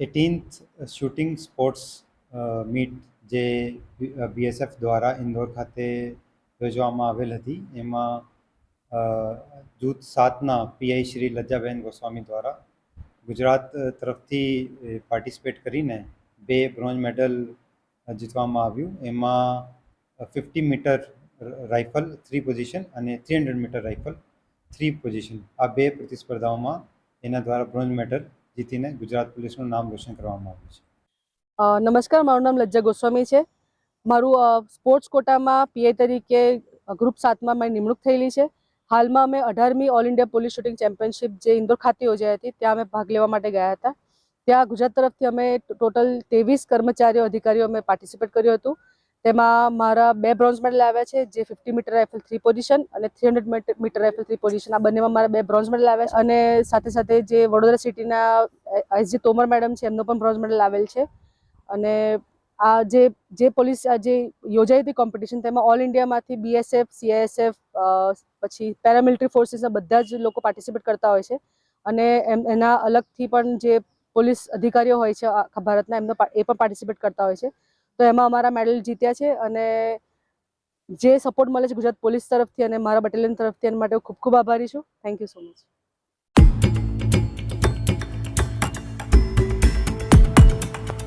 Eighteenth shooting sports meet જે BSF દ્વારા ઇન્દોર ખાતે યોજવામાં આવેલ હતી. એમાં જૂથ સાતના પીઆઈ શ્રી લજ્જાબેન ગોસ્વામી દ્વારા ગુજરાત તરફથી પાર્ટિસિપેટ કરીને બે બ્રોન્ઝ મેડલ જીતવામાં આવ્યું. એમાં fifty metre rifle three position અને three hundred metre rifle three position આ બે પ્રતિસ્પર્ધાઓમાં એના દ્વારા બ્રોન્ઝ મેડલ જીતીને ગુજરાત પોલીસનું નામ રોશન કરવામાં આવ્યું છે. નમસ્કાર, મારું નામ લજ્જા ગોસ્વામી છે. મારું સ્પોર્ટ્સ કોટામાં પીઆઈ તરીકે ગ્રુપ સાતમાં મારી નિમણૂક થયેલી છે. હાલમાં અમે અઢારમી all India police shooting championship જે ઇન્દોર ખાતે યોજાઈ હતી, ત્યાં અમે ભાગ લેવા માટે ગયા હતા. ત્યાં ગુજરાત તરફથી અમે ટોટલ ત્રેવીસ કર્મચારીઓ, અધિકારીઓ અમે પાર્ટિસિપેટ કર્યું હતું. તેમાં મારા બે બ્રોન્ઝ મેડલ આવ્યા છે, જે fifty metre rifle three position અને three hundred metre rifle three position આ બંનેમાં મારા બે બ્રોન્ઝ મેડલ આવ્યા છે અને સાથે સાથે જે વડોદરા સિટીના એસ તોમર મેડમ છે, એમનો પણ બ્રોન્ઝ મેડલ આવેલ છે. અને આ જે જે પોલીસ આ જે યોજાઈ હતી કોમ્પિટિશન તેમાં ઓલ ઇન્ડિયામાંથી બીએસએફ સીઆઈએસએફ પછી પેરામિલિટરી ફોર્સીસના બધા જ લોકો પાર્ટિસિપેટ કરતા હોય છે. અને એમ, એના અલગથી પણ જે પોલીસ અધિકારીઓ હોય છે આખા ભારતના, એમનો એ પણ પાર્ટિસિપેટ કરતા હોય છે. તો એમાં અમારા મેડલ જીત્યા છે અને જે સપોર્ટ મળે છે ગુજરાત પોલીસ તરફથી અને મારા બટાલિયન તરફથી એના માટે ખૂબ ખૂબ આભારી છું. Thank you so much